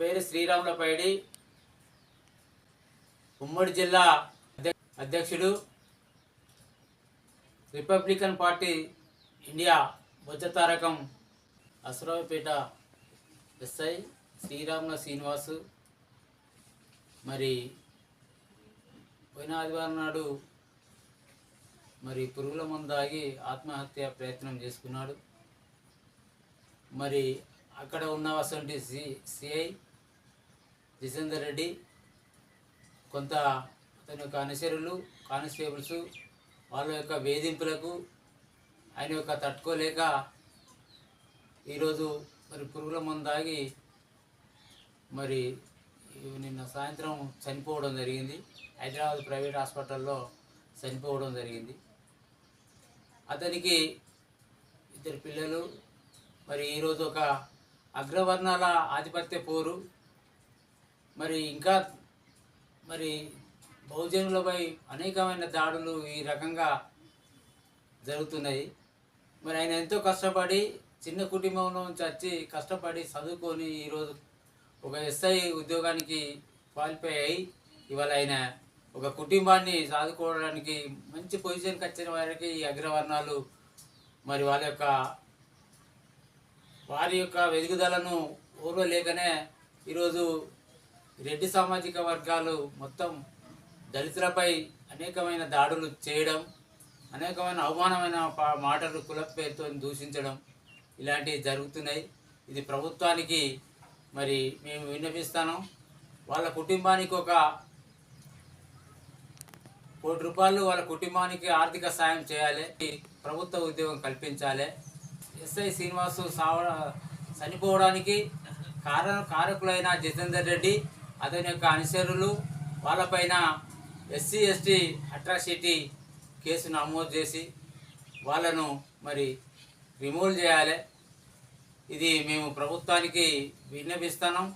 పేరు శ్రీరాములపైడి. ఉమ్మడి జిల్లా అధ్య- అధ్యక్షుడు. Republican party India Bojja Tarakam Asaraopeta SI Sriramula Srinivasu. మరి పోయిన ఆదివారం నాడు మరి పురుగుల మందు తాగి ఆత్మహత్య ప్రయత్నం చేసుకున్నాడు. మరి అక్కడ ఉన్న అటువంటి సి సిఐ జితేందర్ రెడ్డి కొంత అతని యొక్క అనుచరులు కానిస్టేబుల్స్ వాళ్ళ యొక్క వేధింపులకు ఆయన యొక్క తట్టుకోలేక ఈరోజు మరి పురుగుల మందు తాగి మరి నిన్న సాయంత్రం చనిపోవడం జరిగింది. హైదరాబాద్ ప్రైవేట్ హాస్పిటల్లో చనిపోవడం జరిగింది. అతనికి ఇద్దరు పిల్లలు మరి ఈరోజు ఒక అగ్రవర్ణాల ఆధిపత్య పోరు మరి ఇంకా మరి బహుజనులపై అనేకమైన దాడులు ఈ రకంగా జరుగుతున్నాయి. మరి ఆయన ఎంతో కష్టపడి చిన్న కుటుంబంలో నుంచి వచ్చి కష్టపడి చదువుకొని ఈరోజు ఒక ఎస్ఐ ఉద్యోగానికి క్వాలిఫై అయ్యి ఇవాళ ఆయన ఒక కుటుంబాన్ని సాదుకోవడానికి మంచి పొజిషన్కి వచ్చిన వారికి ఈ అగ్రవర్ణాలు మరి వాళ్ళ యొక్క వారి యొక్క వెలుగుదలను ఓర్వలేకనే ఈరోజు రెడ్డి సామాజిక వర్గాలు మొత్తం దళితులపై అనేకమైన దాడులు చేయడం అనేకమైన అవమానమైన పా- మాటలు కుల పేరుతో దూషించడం ఇలాంటివి జరుగుతున్నాయి. ఇది ప్రభుత్వానికి మరి మేము విన్నపిస్తాను వాళ్ళ కుటుంబానికి ఒక కోటి రూపాయలు వాళ్ళ కుటుంబానికి ఆర్థిక సాయం చేయాలి. ప్రభుత్వ ఉద్యోగం కల్పించాలి. ఎస్ఐ శ్రీనివాసు సావ చనిపోవడానికి కారణ కారకులైన జితేందర్ రెడ్డి అతని యొక్క అనుచరులు వాళ్ళపైన ఎస్సీ ఎస్టీ అట్రాసిటీ కేసు నమోదు చేసి వాళ్ళను మరి రిమూవ్ చేయాలి. ఇది మేము ప్రభుత్వానికి విన్నపిస్తున్నాం